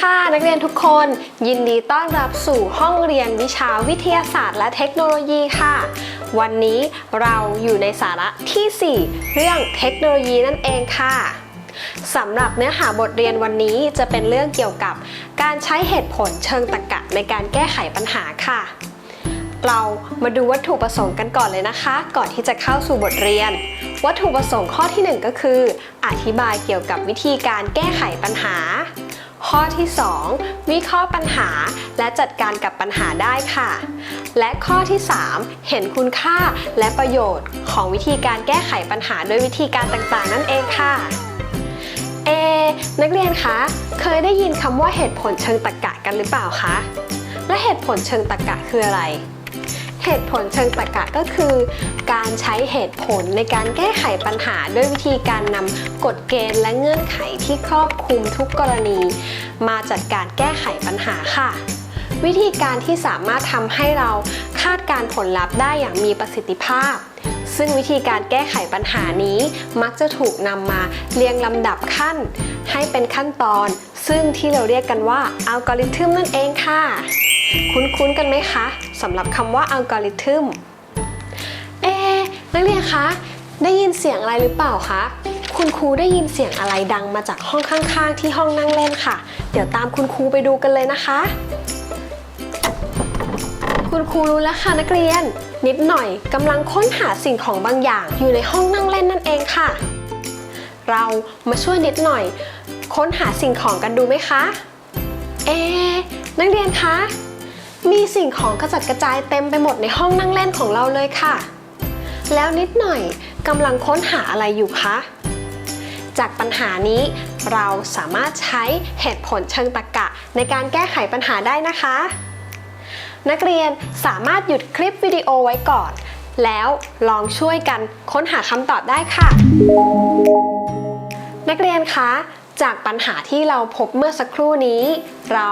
ค่ะ นักเรียนทุกคน ยินดีต้อนรับสู่ห้องเรียนวิชาวิทยาศาสตร์ และเทคโนโลยีค่ะ วันนี้เราอยู่ในสาระที่ 4 เรื่องเทคโนโลยีนั่นเองค่ะสำหรับเนื้อหาบทเรียนวันนี้จะเป็นเรื่องเกี่ยวกับ การใช้เหตุผลเชิงตรรกะในการแก้ไขปัญหาค่ะ เรามาดูวัตถุประสงค์กันก่อนเลยนะคะ ก่อนที่จะเข้าสู่บทเรียน วัตถุประสงค์ข้อที่ 1 ก็คือ อธิบายเกี่ยวกับวิธีการแก้ไขปัญหา ข้อที่ 2 วิเคราะห์ปัญหาและจัดการกับปัญหาได้ค่ะ และข้อที่ 3 เห็นคุณค่าและประโยชน์ของวิธีการแก้ไขปัญหาด้วยวิธีการต่างๆ นั่นเองค่ะเอนักเรียนคะเคยได้ยินคำว่าเหตุผลเชิงตรรกะกันหรือเปล่าคะและเหตุผลเชิงตรรกะคืออะไร เหตุผลเชิงตรรกะก็คือ การใช้เหตุผลในการแก้ไขปัญหาด้วยวิธีการนำกฎเกณฑ์และเงื่อนไขที่ครอบคลุมทุกกรณี มาจัดการแก้ไขปัญหาค่ะวิธีการที่สามารถทำให้เราคาดการผลลัพธ์ได้อย่างมีประสิทธิภาพ ซึ่งวิธีการแก้ไขปัญหานี้มักจะถูกนำมาเรียงลำดับขั้น ให้เป็นขั้นตอน ซึ่งที่เราเรียกกันว่าอัลกอริทึมนั่นเองค่ะ คุ้นๆกันไหมคะสำหรับคำว่าอัลกอริทึมเอ๊นักเรียนคะ ได้ยินเสียงอะไรหรือเปล่าคะ คุณครูได้ยินเสียงอะไรดังมาจากห้องข้างๆ ที่ห้องนั่งเล่นค่ะ เดี๋ยวตามคุณครูไปดูกันเลยนะคะ คุณครูรู้แล้วค่ะนักเรียน นิดหน่อยกำลังค้นหาสิ่งของบางอย่างอยู่ในห้องนั่งเล่นนั่นเองค่ะ เรามาช่วยนิดหน่อย ค้นหาสิ่งของกันดูไหมคะ เอ๊นักเรียนคะ มีสิ่งของกระจัดกระจายเต็มไปหมดในห้องนั่งเล่นของเราเลยค่ะ แล้วนิดหน่อยกำลังค้นหาอะไรอยู่คะ จากปัญหานี้เราสามารถใช้เหตุผลเชิงตรรกะในการแก้ไขปัญหาได้นะคะ นักเรียนสามารถหยุดคลิปวิดีโอไว้ก่อน แล้วลองช่วยกันค้นหาคำตอบได้ค่ะ นักเรียนคะ จากปัญหาที่เราพบเมื่อสักครู่นี้ เรา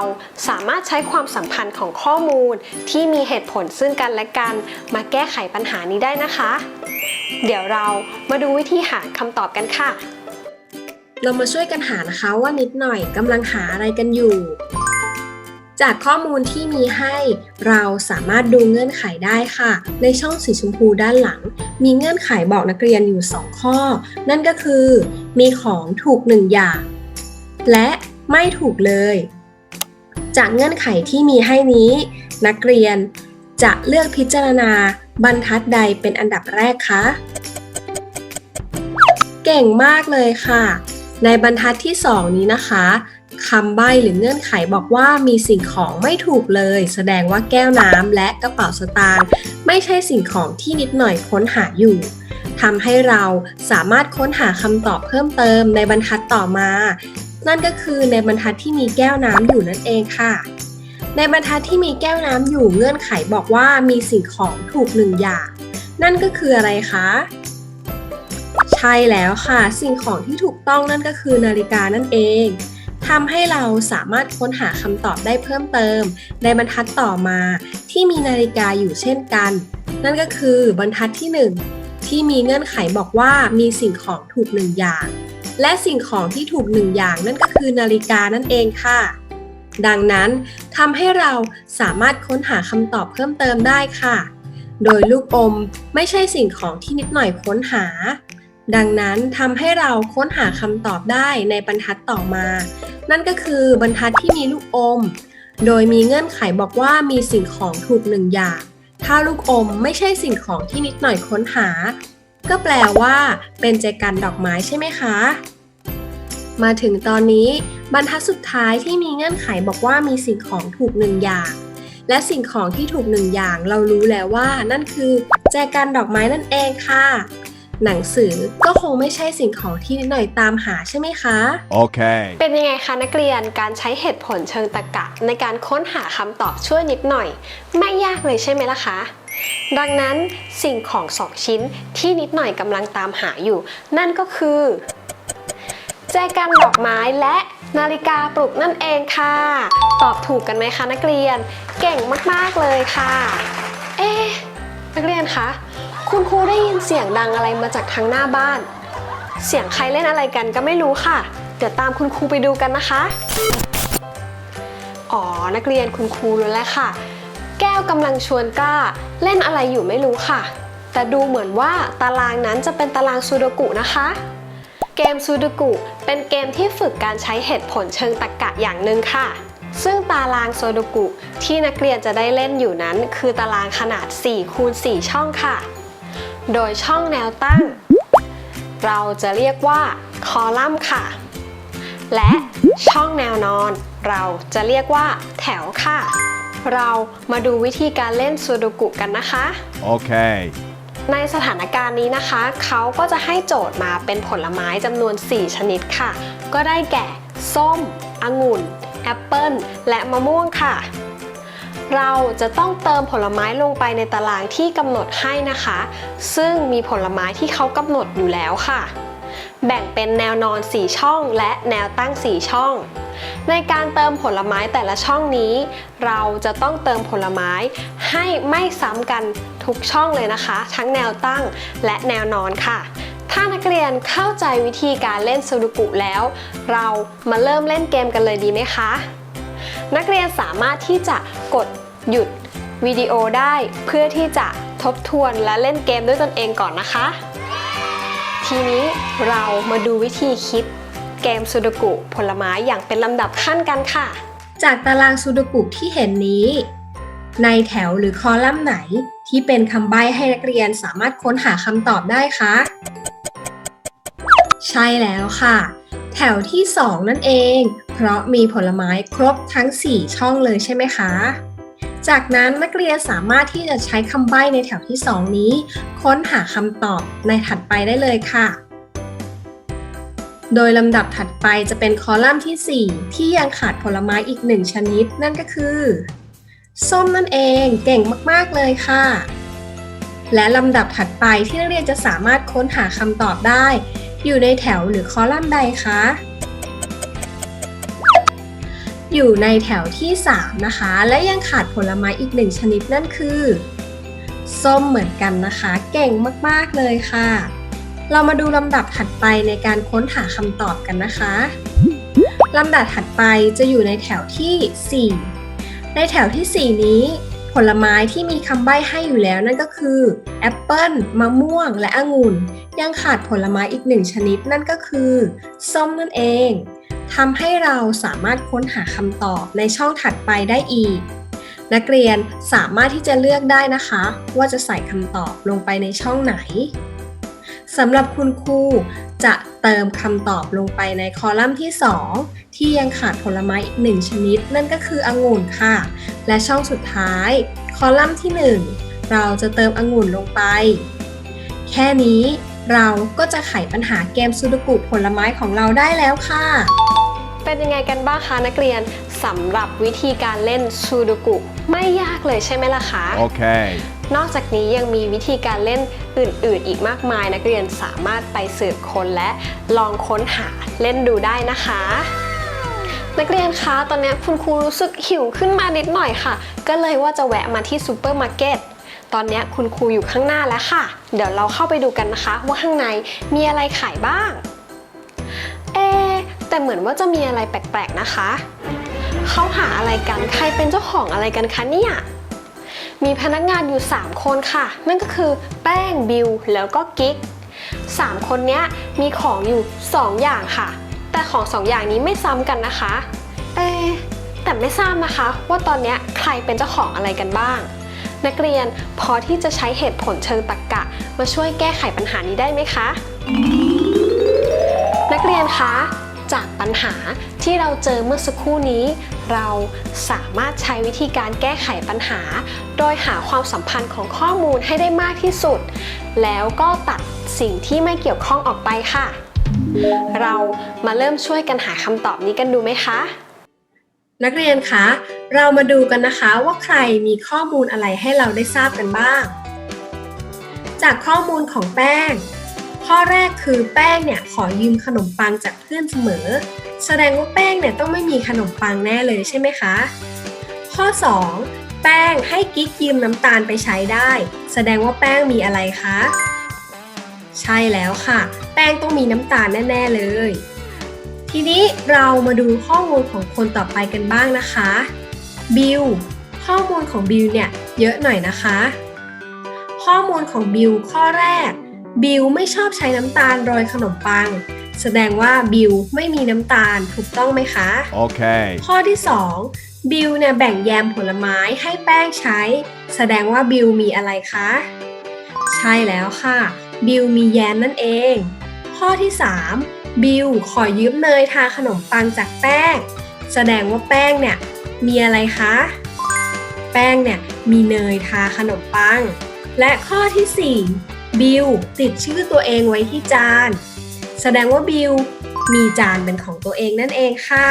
สามารถใช้ความสัมพันธ์ของข้อมูลที่มีเหตุผลซึ่งกันและกัน มาแก้ไขปัญหานี้ได้นะคะ เดี๋ยวเรามาดูวิธีหาคำตอบกันค่ะ เรามาช่วยกันหานะคะว่านิดหน่อยกำลังหาอะไรกันอยู่ จากข้อมูลที่มีให้ เราสามารถดูเงื่อนไขได้ค่ะ ในช่องสีชมพูด้านหลัง มีเงื่อนไขบอกนักเรียนอยู่ 2 ข้อ นั่นก็คือ มีของถูก1อย่าง และไม่ถูกเลย จากเงื่อนไขที่มีให้นี้ นักเรียนจะเลือกพิจารณาบรรทัดใดเป็นอันดับแรกคะ เก่งมากเลยค่ะ ในบรรทัดที่ 2 นี้นะคะคำใบ้หรือเงื่อนไขบอกว่ามีสิ่งของไม่ถูกเลย แสดงว่าแก้วน้ำและกระเป๋าสตางค์ไม่ใช่สิ่งของที่นิดหน่อยค้นหาอยู่ทำให้เราสามารถค้นหาคำตอบเพิ่มเติมในบรรทัดต่อมา นั่นก็คือในบรรทัดที่มีแก้วน้ำอยู่นั่นเองค่ะ ในบรรทัดที่มีแก้วน้ำอยู่เงื่อนไขบอกว่ามีสิ่งของถูกหนึ่งอย่าง นั่นก็คืออะไรคะใช่แล้วค่ะ สิ่งของที่ถูกต้องนั่นก็คือนาฬิกานั่นเองทำให้เราสามารถค้นหาคำตอบได้เพิ่มเติม ในบรรทัดต่อมาที่มีนาฬิกาอยู่เช่นกัน นั่นก็คือบรรทัดที่ 1 ที่มีเงื่อนไขบอกว่ามีสิ่งของถูกหนึ่งอย่าง และสิ่งของที่ถูกหนึ่งอย่างนั่นก็คือนาฬิกานั่นเองค่ะ ดังนั้นทำให้เราสามารถค้นหาคำตอบเพิ่มเติมได้ค่ะ โดยลูกอมไม่ใช่สิ่งของที่นิดหน่อยค้นหา ดังนั้นทำให้เราค้นหาคำตอบได้ในบรรทัดต่อมา นั่นก็คือบรรทัดที่มีลูกอม โดยมีเงื่อนไขบอกว่ามีสิ่งของถูกหนึ่งอย่างถ้าลูกอมไม่ใช่สิ่งของที่นิดหน่อยค้นหา ก็แปลว่าเป็นแจกันดอกไม้ใช่ไหมคะ มาถึงตอนนี้บรรทัดสุดท้ายที่มีเงื่อนไขบอกว่ามีสิ่งของถูกหนึ่งอย่าง และสิ่งของที่ถูกหนึ่งอย่างเรารู้แล้วว่า นั่นคือแจกันดอกไม้นั่นเองค่ะ หนังสือก็คงไม่ใช่สิ่งของที่นิดหน่อยตามหาใช่ไหมคะ Okay. เป็นยังไงคะนักเรียนการใช้เหตุผลเชิงตรรกะ ในการค้นหาคำตอบช่วยนิดหน่อย ไม่ยากเลยใช่ไหมล่ะคะดังนั้นสิ่งของสองชิ้นที่นิดหน่อยกำลังตามหาอยู่ นั่นก็คือแจกันดอกไม้และนาฬิกาปลุกนั่นเองค่ะ ตอบถูกกันไหมคะนักเรียน เก่งมากๆเลยค่ะ เอ๊นักเรียนคะ คุณครูได้ยินเสียงดังอะไรมาจากทางหน้าบ้าน เสียงใครเล่นอะไรกันก็ไม่รู้ค่ะ เดี๋ยวตามคุณครูไปดูกันนะคะ อ๋อ นักเรียนคุณครูรู้แล้วค่ะ แก้วกำลังชวนกล้า เล่นอะไรอยู่ไม่รู้ค่ะ แต่ดูเหมือนว่าตารางนั้นจะเป็นตารางซูโดกุนะคะ เกมซูโดกุ เป็นเกมที่ฝึกการใช้เหตุผลเชิงตรรกะอย่างหนึ่งค่ะ ซึ่งตารางโซโดกุ ที่นักเรียนจะได้เล่นอยู่นั้น คือตารางขนาด4คูณ4ช่องค่ะ โดยช่องแนวตั้ง เราจะเรียกว่าคอลัมน์ค่ะ และช่องแนวนอน เราจะเรียกว่าแถวค่ะ เรามาดูวิธีการเล่นซูกุกันนะคะ Okay. ในสถานการณ์นี้นะคะ เขาก็จะให้โจทย์มาเป็นผลไม้จำนวน 4 ชนิดค่ะ ก็ได้แก่ ส้ม องุ่น แอปเปิ้ลและมะม่วงค่ะ เราจะต้องเติมผลไม้ลงไปในตารางที่กำหนดให้นะคะ ซึ่งมีผลไม้ที่เขากำหนดอยู่แล้วค่ะ แบ่งเป็นแนวนอน 4 ช่อง และแนวตั้ง 4 ช่อง ในการเติมผลไม้แต่ละช่องนี้ เราจะต้องเติมผลไม้ให้ไม่ซ้ำกัน ทุกช่องเลยนะคะ ทั้งแนวตั้งและแนวนอนค่ะ ถ้านักเรียนเข้าใจวิธีการเล่นซูดุกุแล้ว เรามาเริ่มเล่นเกมกันเลยดีไหมคะ นักเรียนสามารถที่จะกดหยุดวิดีโอได้เพื่อที่จะทบทวนและเล่นเกมด้วยตนเองก่อนนะคะ ทีนี้เรามาดูวิธีคิดเกมซูดกุผลไม้อย่างเป็นลำดับขั้นกันค่ะ จากตารางซูโดกุที่เห็นนี้ ในแถวหรือคอลัมน์ไหน ที่เป็นคำใบ้ให้นักเรียนสามารถค้นหาคำตอบได้คะใช่แล้วค่ะ แถวที่ 2 นั่นเอง เพราะมีผลไม้ครบทั้ง 4 ช่องเลยใช่ไหมคะ จากนั้นนักเรียนสามารถที่จะใช้คำใบ้ในแถวที่ 2 นี้ ค้นหาคำตอบในถัดไปได้เลยค่ะ โดยลำดับถัดไปจะเป็นคอลัมน์ที่ 4 ที่ยังขาดผลไม้อีกหนึ่งชนิด นั่นก็คือ ส้มนั่นเองเก่งมาก ๆ เลยค่ะ และลำดับถัดไปที่นักเรียนจะสามารถค้นหาคำตอบได้ อยู่ในแถวหรือคอลัมน์ใดคะ อยู่ในแถวที่ 3 นะคะ และยังขาดผลไม้อีกหนึ่งชนิดนั่นคือ ส้มเหมือนกันนะคะ เก่งมาก ๆ เลยค่ะ เรามาดูลำดับถัดไปในการค้นหาคำตอบกันนะคะลำดับถัดไปจะอยู่ในแถวที่ 4 ในแถวที่ 4 นี้ ผลไม้ที่มีคำใบ้ให้อยู่แล้วนั่นก็คือแอปเปิลมะม่วง และองุ่น ยังขาดผลไม้อีกหนึ่งชนิดนั่นก็คือ ส้มนั่นเองทำให้เราสามารถค้นหาคำตอบในช่องถัดไปได้อีก นักเรียนสามารถที่จะเลือกได้นะคะ ว่าจะใส่คำตอบลงไปในช่องไหน สำหรับคุณครูจะเติมคำตอบลงไปในคอลัมน์ที่ 2 ที่ยังขาดผลไม้อีกหนึ่งชนิด นั่นก็คือองุ่นค่ะ และช่องสุดท้าย คอลัมน์ที่ 1 เราจะเติมองุ่นลงไป แค่นี้เราก็จะไขปัญหาเกมซูดกุผลไม้ของเราได้แล้วค่ะ เป็นยังไงกันบ้างคะนักเรียนสำหรับวิธีการเล่นซูดกุไม่ยากเลยใช่ไหมล่ะคะ Okay. นอกจากนี้ยังมีวิธีการเล่นอื่นๆ อีกมากมาย นักเรียนสามารถไปสืบค้นและลองค้นหาเล่นดูได้นะคะ นักเรียนคะตอนนี้คุณครูรู้สึกหิวขึ้นมานิดหน่อยค่ะ ก็เลยว่าจะแวะมาที่ซูเปอร์มาร์เก็ตตอนนี้คุณครูอยู่ข้างหน้าแล้วค่ะ เดี๋ยวเราเข้าไปดูกันนะคะ ว่าข้างในมีอะไรขายบ้าง เอ แต่เหมือนว่าจะมีอะไรแปลกๆนะคะ เขาหาอะไรกัน ใครเป็นเจ้าของอะไรกันคะเนี่ย มีพนักงานอยู่ 3 คนค่ะ นั่นก็คือแป้งบิวแล้วก็กิ๊ก3 คนนี้มีของอยู่ 2 อย่างค่ะ แต่ของ 2 อย่างนี้ไม่ซ้ำกันนะคะ เอ๊แต่ไม่ทราบนะคะ ว่าตอนนี้ใครเป็นเจ้าของอะไรกันบ้าง นักเรียนพอที่จะใช้เหตุผลเชิงตรรกะมาช่วยแก้ไขปัญหานี้ได้ไหมคะ นักเรียนคะ จากปัญหาที่เราเจอเมื่อสักครู่นี้ เราสามารถใช้วิธีการแก้ไขปัญหา โดยหาความสัมพันธ์ของข้อมูลให้ได้มากที่สุด แล้วก็ตัดสิ่งที่ไม่เกี่ยวข้องออกไปค่ะ เรามาเริ่มช่วยกันหาคำตอบนี้กันดูไหมคะ นักเรียนคะ เรามาดูกันนะคะว่าใครมีข้อมูลอะไรให้เราได้ทราบกันบ้าง จากข้อมูลของแป้ง ข้อแรกคือแป้งเนี่ยขอยืมขนมปังจากเพื่อนเสมอ แสดงว่าแป้งเนี่ยต้องไม่มีขนมปังแน่เลยใช่ไหมคะ ข้อ 2 แป้งให้กิ๊กยืมน้ำตาลไปใช้ได้ แสดงว่าแป้งมีอะไรคะ ใช่แล้วค่ะ แป้งต้องมีน้ำตาลแน่ ๆเลย ทีนี้เรามาดูข้อมูลของคนต่อไปกันบ้างนะคะบิลข้อมูลของบิลเนี่ยเยอะหน่อยนะคะ ข้อมูลของบิลข้อแรก บิลไม่ชอบใช้น้ำตาลโรยขนมปัง แสดงว่าบิลไม่มีน้ำตาลถูกต้องไหมคะ Okay. ข้อที่ 2 บิลเนี่ยแบ่งแยมผลไม้ให้แป้งใช้ แสดงว่าบิลมีอะไรคะ ใช่แล้วค่ะ บิลมีแยมนั่นเอง ข้อที่ 3 บิลขอยืมเนยทาขนมปังจากแป้ง แสดงว่าแป้งเนี่ยมีอะไรคะ แป้งเนี่ยมีเนยทาขนมปัง และข้อที่ 4 บิลติดชื่อตัวเองไว้ที่จาน แสดงว่าบิลมีจานเป็นของตัวเองนั่นเองค่ะ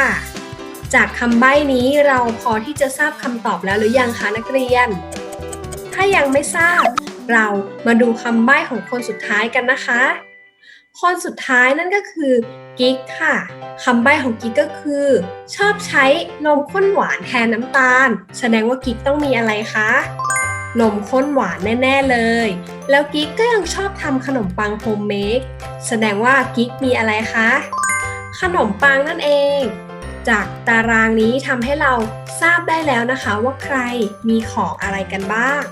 จากคำใบ้นี้เราพอที่จะทราบคำตอบแล้วหรือยังคะนักเรียน ถ้ายังไม่ทราบ เรามาดูคำใบ้ของคนสุดท้ายกันนะคะ คนสุดท้ายนั่นก็คือกิ๊กค่ะ คำใบ้ของกิ๊กก็คือ ชอบใช้นมข้นหวานแทนน้ำตาล แสดงว่ากิ๊กต้องมีอะไรคะ นมข้นหวานแน่ ๆ เลย แล้วกิ๊กก็ยังชอบทำขนมปังโฮมเมดแสดงว่ากิ๊กมีอะไรคะ ขนมปังนั่นเอง จากตารางนี้ทำให้เราทราบได้แล้วนะคะว่าใครมีของอะไรกันบ้าง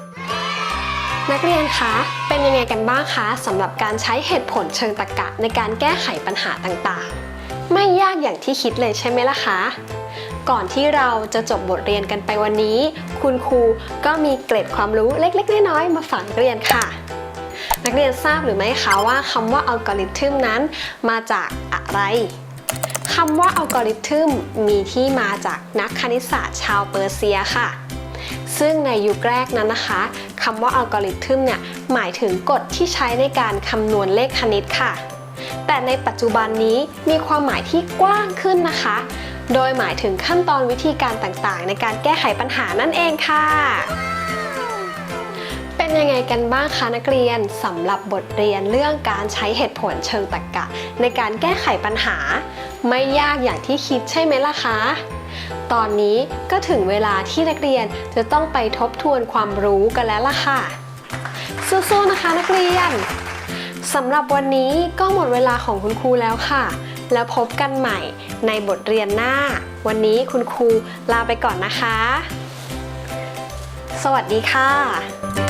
นักเรียนคะ เป็นยังไงกันบ้างคะสำหรับการใช้เหตุผลเชิงตรรกะในการแก้ไขปัญหาต่างๆ ไม่ยากอย่างที่คิดเลยใช่ไหมล่ะคะ ก่อนที่เราจะจบบทเรียนกันไปวันนี้ คุณครูก็มีเกร็ดความรู้เล็กๆ น้อยๆ มาฝากนักเรียนค่ะ นักเรียนทราบหรือไม่คะว่าคำว่าอัลกอริทึมนั้น มาจากอะไรคำว่าอัลกอริทึมมีที่มาจากนักคณิตศาสตร์ชาวเปอร์เซียค่ะ ซึ่งในยุคแรกนั้นนะคะคำว่าอัลกอริทึมเนี่ยหมายถึงกฎที่ใช้ในการคำนวณเลขคณิตค่ะ แต่ในปัจจุบันนี้มีความหมายที่กว้างขึ้นนะคะ โดยหมายถึงขั้นตอนวิธีการต่างๆ ในการแก้ไขปัญหานั่นเองค่ะ เป็นยังไงกันบ้างคะนักเรียนสำหรับบทเรียนเรื่องการใช้เหตุผลเชิงตรรกะ ในการแก้ไขปัญหา ไม่ยากอย่างที่คิดใช่ไหมล่ะคะตอนนี้ก็ถึงเวลาที่นักเรียนจะต้องไปทบทวนความรู้กันแล้วล่ะค่ะ สู้ๆนะคะนักเรียนสำหรับวันนี้ก็หมดเวลาของคุณครูแล้วค่ะ แล้วพบกันใหม่ในบทเรียนหน้า วันนี้คุณครูลาไปก่อนนะคะ สวัสดีค่ะ